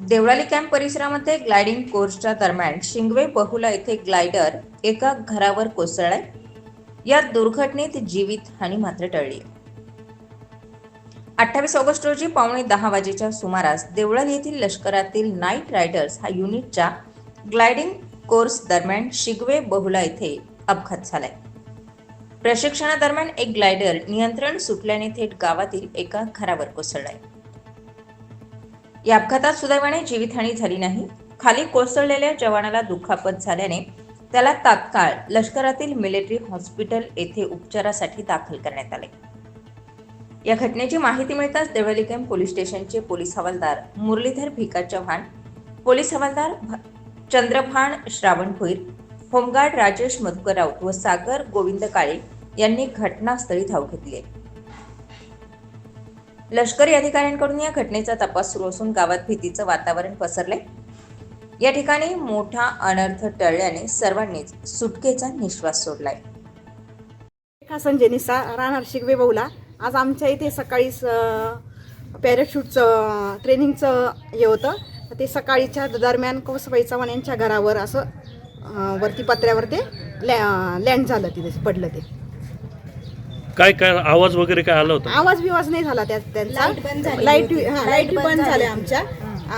Deolali camp परिसरामध्ये gliding कोर्सच्या दरम्यान शिंगवे बहुला येथे ग्लायडर एका घरावर कोसळलाय. या दुर्घटनेत जीवित हानी मात्र टळली. अठ्ठावीस ऑगस्ट रोजी पावणे दहा वाजेच्या सुमारास देवळाली येथील लष्करातील नाईट रायडर्स हा युनिटच्या ग्लायडिंग कोर्स दरम्यान शिगवे बहुला येथे अपघात झालाय. प्रशिक्षणादरम्यान एक ग्लायडर नियंत्रण सुटल्याने थेट गावातील एका घरावर कोसळलाय. या अपघातात सुदैवाने जीवितहानी झाली नाही. खाली कोसळलेल्या जवानाला दुखापत झाल्याने त्याला तात्काळ लष्करातील मिलिटरी हॉस्पिटल येथे उपचारासाठी दाखल करण्यात आले. या घटनेची माहिती मिळताच देवळी कॅम्प पोलीस स्टेशनचे पोलीस हवालदार मुरलीधर भिका चव्हाण पोलीस हवालदार चंद्रभान चंद्रभाण श्रावण भोईर होमगार्ड राजेश मधुकर राऊत व सागर गोविंद काळे यांनी घटनास्थळी धाव घेतली आहे. लष्करी अधिकाऱ्यांकडून या घटनेचा तपास सुरू असून गावात भीतीचं वातावरण पसरले या ठिकाणी मोठा अनर्थ टळल्याने सर्वांनीच सुटकेचा निश्वास सोडलाय. रेखा संजय निसा राहणार शिगवे बहुला आज आमच्या इथे सकाळी पॅराशूटचं ट्रेनिंगचं हे होतं. तर ते सकाळीच्या दरम्यान कौसबाई चव्हाण यांच्या घरावर असं वरती पत्र्यावर ते लॅ लँड झालं तिथे पडलं ते. काय काय आवाज वगैरे काय आला होता? आवाज बिवाज नाही झाला त्या त्यांचा. लाइट हा लाइट बंद झाल्या आमच्या.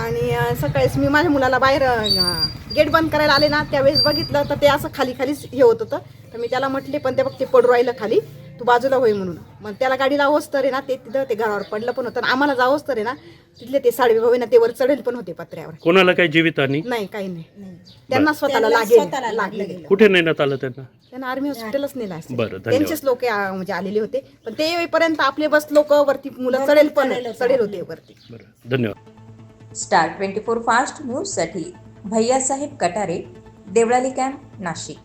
आणि अं, सकाळीच मी माझ्या मुलाला बाहेर गेट बंद करायला आले ना त्यावेळेस बघितलं तर ते असं खाली खालीच हे होत होतं. तर मी त्याला म्हटले पण ते बघ ते पडू राहिलं खाली. तू बाजूला होई म्हणून. मग त्याला गाडी लावोच तर आहे ना ते तिथं ते घरावर पडलं पण होतं. आणि आम्हाला जावंच तर आहे ना तिथले ते साडवे भाऊ ना ते वर चढेल पण होते पत्र्यावर. कोणाला काही जीवित आणि? नाही काही नाही. त्यांना स्वतःला लागेल लागले कुठे नेण्यात आलं त्यांना? त्यांना आर्मी हॉस्पिटलच नेला असेल. बरं, धन्यवाद. त्यांचेच लोक म्हणजे आलेले होते. पण ते येईपर्यंत आपले बस लोक वरती मुलं चढेल पण चढेल होते. वरती. बरं धन्यवाद. स्टार ट्वेंटी फोर फास्ट न्यूजसाठी भैयासाहेब कटारे देवळाली कॅम्प नाशिक.